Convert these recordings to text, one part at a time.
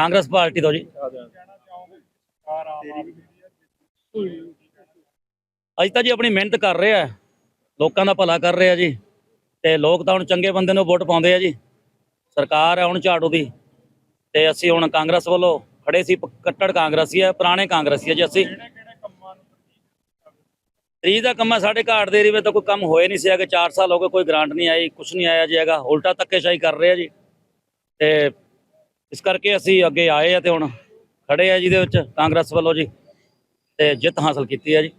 Congress party ਤੋਂ ਜੀ। ਅਸੀਂ ਤਾਂ ਜੀ ਆਪਣੀ ਮਿਹਨਤ ਕਰ ਰਹੇ ਆ। ਲੋਕਾਂ ਦਾ ਭਲਾ ਕਰ ਰਹੇ ਆ ਜੀ। ਤੇ ਲੋਕ ਤਾਂ ਹੁਣ ਚੰਗੇ ਬੰਦੇ ਨੂੰ ਵੋਟ ਪਾਉਂਦੇ ਆ ਜੀ। ਸਰਕਾਰ ਹੈ ਹੁਣ ਝਾੜੂ ਦੀ। ਤੇ ਅਸੀਂ ਹੁਣ ਕਾਂਗਰਸ ਵੱਲੋਂ ਖੜੇ ਸੀ ਕੱਟੜ ਕਾਂਗਰਸੀ ਹੈ ਪੁਰਾਣੇ ਕਾਂਗਰਸੀ ਹੈ ਜੀ ਅਸੀਂ। ਤਰੀ ਦਾ ਕੰਮ ਹੈ ਸਾਡੇ ਘਾਟ ਦੇ ਏਰੀਏ ਤਾਂ ਕੋਈ ਕੰਮ ਹੋਏ ਨਹੀਂ ਸੀ ਹੈਗੇ। 4 ਸਾਲ ਹੋ ਗਏ, ਕੋਈ ਗ੍ਰਾਂਟ ਨਹੀਂ ਆਈ ਕੁਝ ਨਹੀਂ ਆਇਆ ਜੀ ਹੈਗਾ। ਉਲਟਾ ਧੱਕੇਸ਼ਾਹੀ ਕਰ ਰਹੇ ਆ ਜੀ। ਤੇ ਇਸ ਕਰਕੇ ਅਸੀਂ ਅੱਗੇ ਆਏ ਆ ਤੇ ਹੁਣ ਖੜੇ ਆ ਜਿਹਦੇ ਵਿੱਚ ਕਾਂਗਰਸ ਵੱਲੋਂ ਜੀ ਤੇ ਜਿੱਤ ਹਾਸਲ ਕੀਤੀ ਹੈ ਜੀ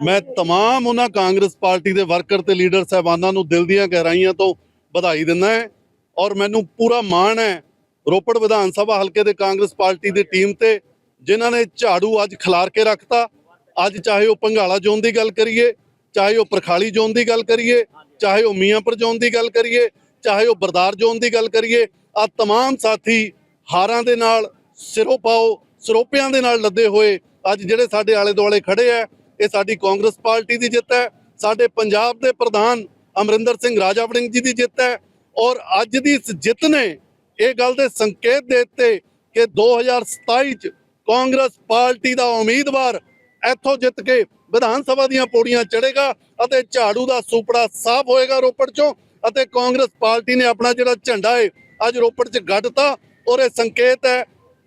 ਮੈਂ तमाम ਉਹਨਾਂ ਕਾਂਗਰਸ ਪਾਰਟੀ ਦੇ ਵਰਕਰ ਤੇ ਲੀਡਰ ਸਹਿਬਾਨਾਂ ਨੂੰ ਦਿਲ ਦੀਆਂ ਗਹਿਰਾਈਆਂ ਤੋਂ ਵਧਾਈ ਦਿੰਦਾ ਹਾਂ ਔਰ ਮੈਨੂੰ ਪੂਰਾ ਮਾਣ ਹੈ ਰੋਪੜ ਵਿਧਾਨ ਸਭਾ ਹਲਕੇ ਦੇ ਕਾਂਗਰਸ ਪਾਰਟੀ ਦੀ ਟੀਮ ਤੇ ਜਿਨ੍ਹਾਂ ਨੇ ਝਾੜੂ ਅੱਜ ਖਿਲਾਰ ਕੇ ਰੱਖਤਾ ਅੱਜ ਚਾਹੇ ਉਹ ਪੰਘਾਲਾ ਜ਼ੋਨ ਦੀ ਗੱਲ ਕਰੀਏ ਚਾਹੇ ਉਹ ਪ੍ਰਖਾਲੀ ਜ਼ੋਨ ਦੀ ਗੱਲ ਕਰੀਏ ਚਾਹੇ ਉਹ ਮੀਆਂਪੁਰ ਜ਼ੋਨ ਦੀ ਗੱਲ ਕਰੀਏ ਚਾਹੇ ਉਹ ਬਰਦਾਰ ਜ਼ੋਨ ਦੀ ਗੱਲ ਕਰੀਏ ਆ तमाम ਸਾਥੀ ਹਾਰਾਂ ਦੇ ਨਾਲ ਸਿਰੋਂ ਪਾਓ ਸਰੋਪਿਆਂ ਦੇ ਨਾਲ ਲੱਦੇ ਹੋਏ ਅੱਜ ਜਿਹੜੇ ਸਾਡੇ ਆਲੇ ਦੁਆਲੇ ਖੜੇ ਆ ਇਹ ਸਾਡੀ ਕਾਂਗਰਸ ਪਾਰਟੀ ਦੀ ਜਿੱਤ ਹੈ ਸਾਡੇ ਪੰਜਾਬ ਦੇ ਪ੍ਰਧਾਨ ਅਮਰਿੰਦਰ ਸਿੰਘ ਰਾਜਾ ਵੜਿੰਗ ਜੀ ਦੀ ਜਿੱਤ ਹੈ ਔਰ ਅੱਜ ਦੀ ਇਸ ਜਿੱਤ ਨੇ ਇਹ ਗੱਲ ਦੇ ਸੰਕੇਤ ਦੇ ਦਿੱਤੇ ਕਿ 2027 ਚ ਕਾਂਗਰਸ ਪਾਰਟੀ ਦਾ ਉਮੀਦਵਾਰ ਇੱਥੋਂ ਜਿੱਤ ਕੇ ਵਿਧਾਨ ਸਭਾ ਦੀਆਂ ਪੌੜੀਆਂ ਚੜ੍ਹੇਗਾ ਅਤੇ ਝਾੜੂ ਦਾ ਸੁਪੜਾ ਸਾਫ਼ ਹੋਏਗਾ ਰੋਪੜ ਚੋਂ ਅਤੇ ਕਾਂਗਰਸ ਪਾਰਟੀ ਨੇ ਆਪਣਾ ਜਿਹੜਾ ਝੰਡਾ ਹੈ ਅੱਜ ਰੋਪੜ 'ਚ ਗੱਡਤਾ ਔਰ ਇਹ ਸੰਕੇਤ ਹੈ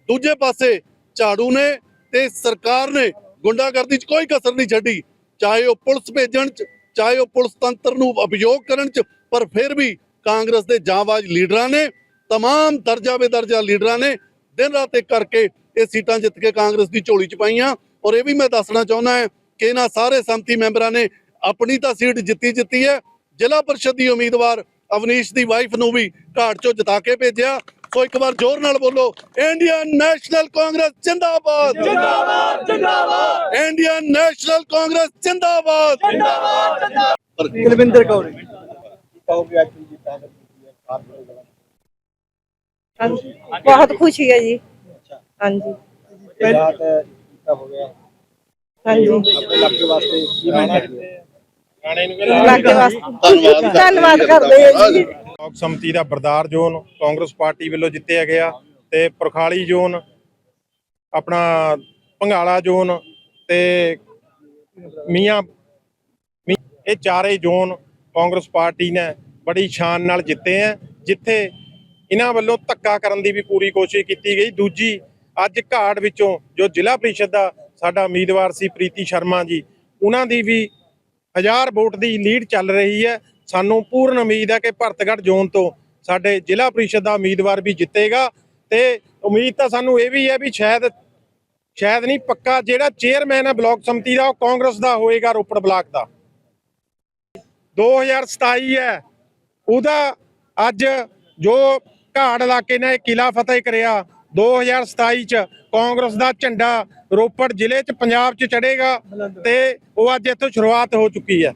ਦੂਜੇ ਪਾਸੇ ਝਾੜੂ ਨੇ ਤੇ ਸਰਕਾਰ ਨੇ ਗੁੰਡਾਗਰਦੀ 'ਚ ਕੋਈ ਕਸਰ ਨਹੀਂ ਛੱਡੀ ਚਾਹੇ ਉਹ ਪੁਲਿਸ ਭੇਜਣ 'ਚ ਚਾਹੇ ਉਹ ਪੁਲਿਸ ਤੰਤਰ ਨੂੰ ਅਭਿਯੋਗ ਕਰਨ 'ਚ ਪਰ ਫਿਰ ਵੀ ਕਾਂਗਰਸ ਦੇ ਜਾਂਬਾਜ਼ ਲੀਡਰਾਂ ਨੇ तमाम ਦਰਜਾ ਬੇਦਰਜਾ ਲੀਡਰਾਂ ਨੇ ਦਿਨ ਰਾਤ ਇੱਕ ਕਰਕੇ ਇਹ ਸੀਟਾਂ ਜਿੱਤ ਕੇ ਕਾਂਗਰਸ ਦੀ ਝੋਲੀ 'ਚ ਪਾਈਆਂ ਔਰ ਇਹ ਵੀ ਮੈਂ ਦੱਸਣਾ ਚਾਹੁੰਦਾ ਹਾਂ ਕਿ ਇਹਨਾਂ ਸਾਰੇ ਸੰਮਤੀ ਮੈਂਬਰਾਂ ਨੇ ਆਪਣੀ ਤਾਂ ਸੀਟ ਜਿੱਤੀ ਜਿੱਤੀ ਹੈ ਜ਼ਿਲ੍ਹਾ ਪਰਿਸ਼ਦ ਦੀ ਉਮੀਦਵਾਰ ਅਵਨੀਸ਼ ਦੀ ਵਾਈਫ ਨੂੰ ਵੀ ਘਾਟ 'ਚੋਂ ਜਿਤਾ ਕੇ ਭੇਜਿਆ। ਸੋ ਇੱਕ ਵਾਰ ਜ਼ੋਰ ਨਾਲ ਬੋਲੋ ਇੰਡੀਅਨ ਨੈਸ਼ਨਲ ਕਾਂਗਰਸ ਜਿੰਦਾਬਾਦ। ਜਿੰਦਾਬਾਦ ਜਿੰਦਾਬਾਦ। ਇੰਡੀਅਨ ਨੈਸ਼ਨਲ ਕਾਂਗਰਸ ਜਿੰਦਾਬਾਦ। ਕੁਲਵਿੰਦਰ ਕੌਰ ਕਹੋਗੇ ਅੱਜ ਹੈ ਬਹੁਤ ਖੁਸ਼ੀ ਹੈ ਜੀ। ਹਾਂਜੀ। ਰਾਤ ਕੀਤਾ ਹੋ ਗਿਆ। ਹਾਂਜੀ। ਆਪਣੇ ਇਲਾਕੇ ਵਾਸਤੇ ਕੀ ਮਾਣਾ ਇਲਾਕੇ ਵਾਸਤੇ ਧੰਨਵਾਦ ਕਰਦੇ ਹਾਂ। ਜੀ। ਬਲਾਕ ਸੰਮਤੀ ਦਾ ਬਰਦਾਰ ਜ਼ੋਨ ਕਾਂਗਰਸ ਪਾਰਟੀ ਵੱਲੋਂ ਜਿੱਤਿਆ ਗਿਆ ਤੇ ਪ੍ਰਖਾਲੀ ਜ਼ੋਨ ਆਪਣਾ ਭੰਗਾਲਾ ਜ਼ੋਨ ਤੇ ਮੀਆਂ ਮੀ- ਇਹ ਚਾਰੇ ਜ਼ੋਨ ਕਾਂਗਰਸ ਪਾਰਟੀ ਨੇ ਬੜੀ ਸ਼ਾਨ ਨਾਲ ਜਿੱਤੇ ਆ ਜਿੱਥੇ ਇਹਨਾਂ ਵੱਲੋਂ ਧੱਕਾ ਕਰਨ ਦੀ ਵੀ ਪੂਰੀ ਕੋਸ਼ਿਸ਼ ਕੀਤੀ ਗਈ। ਦੂਜੀ ਅੱਜ ਘਾਟ ਵਿੱਚੋਂ ਜੋ ਜ਼ਿਲ੍ਹਾ ਪ੍ਰੀਸ਼ਦ ਦਾ ਸਾਡਾ ਉਮੀਦਵਾਰ ਸੀ ਪ੍ਰੀਤੀ ਸ਼ਰਮਾ ਜੀ ਉਹਨਾਂ ਦੀ ਵੀ ਹਜ਼ਾਰ ਵੋਟ ਦੀ ਲੀਡ ਚੱਲ ਰਹੀ ਹੈ। ਸਾਨੂੰ ਪੂਰਨ ਉਮੀਦ ਹੈ ਕਿ ਭਰਤਗੜ੍ਹ ਜ਼ੋਨ ਤੋਂ ਸਾਡੇ ਜ਼ਿਲ੍ਹਾ ਪ੍ਰੀਸ਼ਦ ਦਾ ਉਮੀਦਵਾਰ ਵੀ ਜਿੱਤੇਗਾ। ਤੇ ਉਮੀਦ ਤਾਂ ਸਾਨੂੰ ਇਹ ਵੀ ਹੈ ਵੀ ਸ਼ਾਇਦ ਸ਼ਾਇਦ ਨਹੀਂ, ਪੱਕਾ ਜਿਹੜਾ ਚੇਅਰਮੈਨ ਹੈ ਬਲਾਕ ਸੰਮਤੀ ਦਾ, ਉਹ ਕਾਂਗਰਸ ਦਾ ਹੋਏਗਾ ਰੋਪੜ ਬਲਾਕ ਦਾ। 2027 ਹੈ। ਉਹਦਾ ਅੱਜ ਜੋ ਘਾੜ ਇਲਾਕੇ ਨੇ ਕਿਲਾ ਫਤਿਹ ਕਰਿਆ 2027 ਚ ਕਾਂਗਰਸ ਦਾ ਝੰਡਾ ਰੋਪੜ ਜ਼ਿਲ੍ਹੇ ਚ ਪੰਜਾਬ ਚ ਚੜੇਗਾ ਤੇ ਉਹ ਅੱਜ ਇੱਥੋਂ ਸ਼ੁਰੂਆਤ ਹੋ ਚੁੱਕੀ ਹੈ।